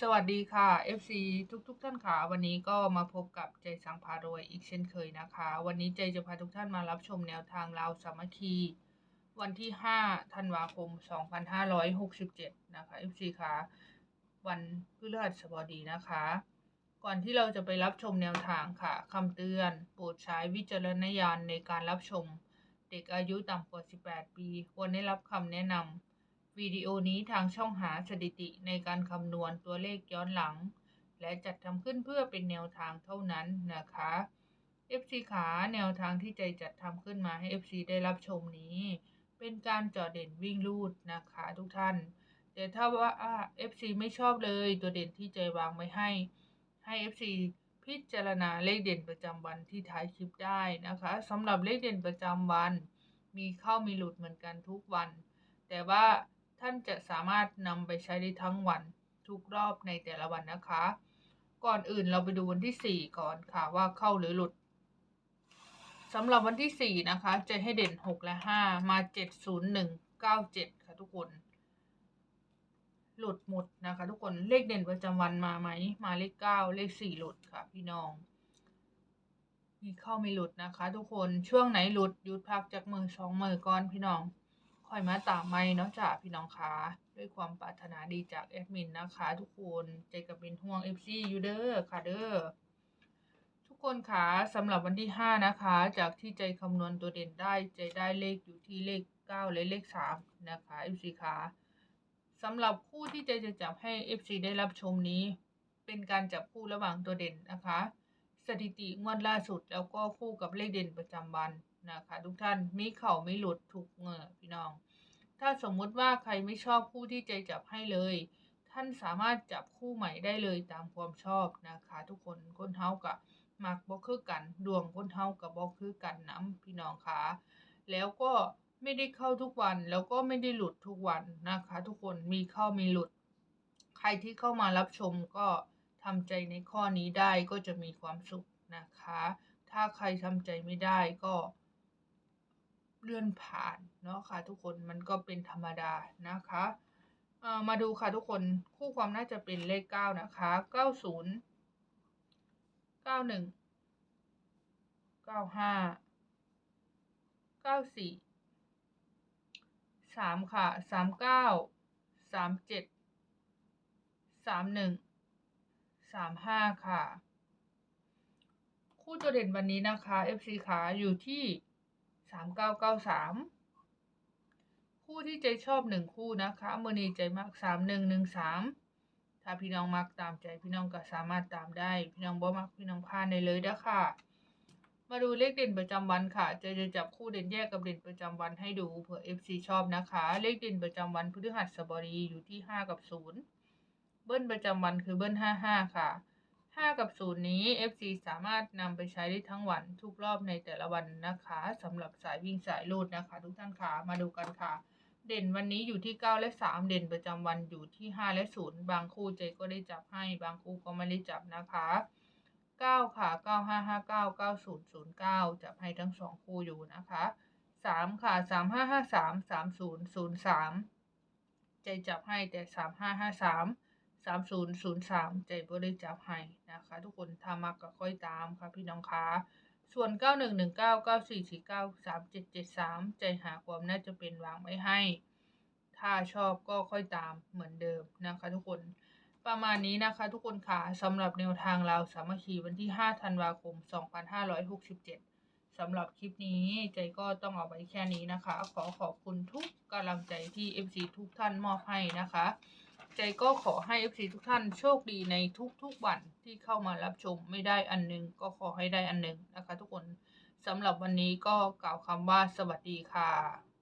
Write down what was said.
สวัสดีค่ะ FC ทุกทุกๆท่านค่ะ วันนี้ก็มาพบกับใจสังพารวยอีกเช่นเคยนะคะ วันนี้ใจจะพาทุกท่านมารับชมแนวทางลาวสามัคคี วันที่5ธันวาคม 2567 นะคะ FC ค่ะวันพฤหัสบดีนะคะ ก่อนที่เราจะไปรับชมแนวทางค่ะคำเตือนโปรดใช้วิจารณญาณในการรับชม เด็กอายุต่ำกว่า 18 ปี ควรได้รับคำแนะนำ วิดีโอนี้ทางช่องหาสถิติในการคำนวณตัวเลขย้อนหลัง และจัดทำขึ้นเพื่อเป็นแนวทางเท่านั้นนะคะ FC ขาแนวทางที่ใจจัดทำขึ้นมาให้ FC ได้รับชมนี้ เป็นการเจอเด่นวิ่งลูดนะคะทุกท่าน แต่ถ้าว่าอ่า FC ไม่ชอบเลยตัวเด่นที่ใจวางไว้ให้ ให้ FC พิจารณาเลขเด่นประจำวันที่ท้ายคลิปได้นะคะสำหรับเลขเด่นประจำวัน มีเข้ามีหลุดเหมือนกันทุกวัน แต่ว่า ท่านจะสามารถนำไปใช้ได้ทั้งวันทุกรอบในแต่ละวันนะคะ ก่อนอื่นเราไปดูวันที่ 4 ก่อนค่ะว่าเข้าหรือหลุดสำหรับวันที่ 4 นะคะ จะให้เด่น 6 และ 5 มา 7 0 1 9 7 ค่ะทุกคน หลุดหมดนะคะ ทุกคนเลขเด่นประจำวันมาไหม มาเลข 9 เลข 4 หลุดค่ะ พี่น้อง มีเข้ามีหลุดนะคะ ทุกคนช่วงไหนหลุดหยุดพักจากมือสองมือก่อนพี่น้อง อยมาตามไม่เนาะจ้ะพี่น้องคะด้วยความปรารถนาดีจากแอดมินนะคะ ทุกคนใจกับเป็นห่วง FC อยู่เด้อค่ะเด้อทุกคนคะสำหรับวันที่ 5 นะคะ จากที่ใจคำนวณตัวเด่นได้ใจได้เลขอยู่ที่เลข 9 และเลข 3 นะคะ FC คะสำหรับคู่ที่ใจจะจับให้ FC ได้รับชมนี้ เป็นการจับคู่ระหว่างตัวเด่นนะคะ สถิติงวดล่าสุดแล้วก็คู่กับเลขเด่นประจำวันนะคะทุกท่านมีเข่าไม่หลุดถูกเงอพี่น้อง ถ้าสมมติว่าใครไม่ชอบคู่ที่ใจจับให้เลย ท่านสามารถจับคู่ใหม่ได้เลยตามความชอบนะคะ ทุกคนคนเฮากับมักบ่คือกัน ดวงคนเฮากับบ่คือกันน้ำพี่น้องคะแล้วก็ไม่ได้เข้าทุกวันแล้วก็ไม่ได้หลุดทุกวันนะคะ ทุกคนมีเข้ามีหลุด ใครที่เข้ามารับชมก็ทำใจในข้อนี้ได้ก็จะมีความสุขนะคะ ถ้าใครทำใจไม่ได้ก็ เลื่อนผ่านเนาะค่ะ ทุกคนมันก็เป็นธรรมดานะคะมาดูค่ะทุกคนคู่ความน่าจะเป็นเลขเก้านะคะเก้าศูนย์เก้าหนึ่งเก้าห้าเก้าสี่สามค่ะสามเก้าสามเจ็ดสามหนึ่งสามห้าค่ะ คู่ตัวเด่นวันนี้นะคะ FC ขาอยู่ที่ามเก้าเก้าสามคู่ที่ใจชอบหนึ่งคู่นะคะมือนีใจมักสามหนึ่งหนึ่งสามถ้าพี่น้องมักตามใจพี่น้องก็สามารถตามได้ พี่น้องบ่มักพี่น้องพลาดได้เลยเด้อค่ะ มาดูเลขเด่นประจำวันค่ะ จะจะจับคู่เด่นแยกกับเด่นประจำวันให้ดูเผื่อ FC ชอบนะคะ เลขเด่นประจำวันพฤหัสบดีอยู่ที่ห้ากับศูนย์เบิ้ลประจำวันคือเบิ้ลห้าห้าค่ะ 5 กับ 0 นี้ FC สามารถนำไปใช้ได้ทั้งวันทุกรอบในแต่ละวันนะคะสำหรับสายวิ่งสายลูดนะคะ ทุกท่านค่ะมาดูกันค่ะ เด่นวันนี้อยู่ที่ 9 และ 3 เด่นประจำวันอยู่ที่ 5 และ 0 บางคู่ใจก็ได้จับให้ บางคู่ก็ไม่ได้จับนะคะ 9 ค่ะ 9559 9009 จับให้ทั้ง 2 คู่อยู่นะคะ 3 ค่ะ 3553 3003 ใจจับให้แต่ 3553 สามศูนย์ศูนย์สามใจบริจับให้นะคะ ทุกคนถ้ามักก็ค่อยตามค่ะพี่น้องคะส่วนเก้าหนึ่งหนึ่งเก้าเก้าสี่สี่เก้าสามเจ็ดเจ็ดสามใจหาความน่าจะเป็นวางไว้ให้ ถ้าชอบก็ค่อยตามเหมือนเดิมนะคะทุกคน ประมาณนี้นะคะทุกคนค่ะสำหรับแนวทางเราสามัคคีวันที่ห้าธันวาคมสองพันห้าร้อยหกสิบเจ็ดสำหรับคลิปนี้ใจก็ต้องเอาไว้แค่นี้นะคะ ขอขอบคุณทุกกำลังใจที่ FC ทุกท่านมอบให้นะคะ ใจก็ขอให้ FC ทุกท่านโชคดีในทุกๆวันที่เข้ามารับชมไม่ได้อันหนึง ก็ขอให้ได้อันหนึ่งนะคะ ทุกคนสำหรับวันนี้ก็กล่าวคำว่าสวัสดีค่ะ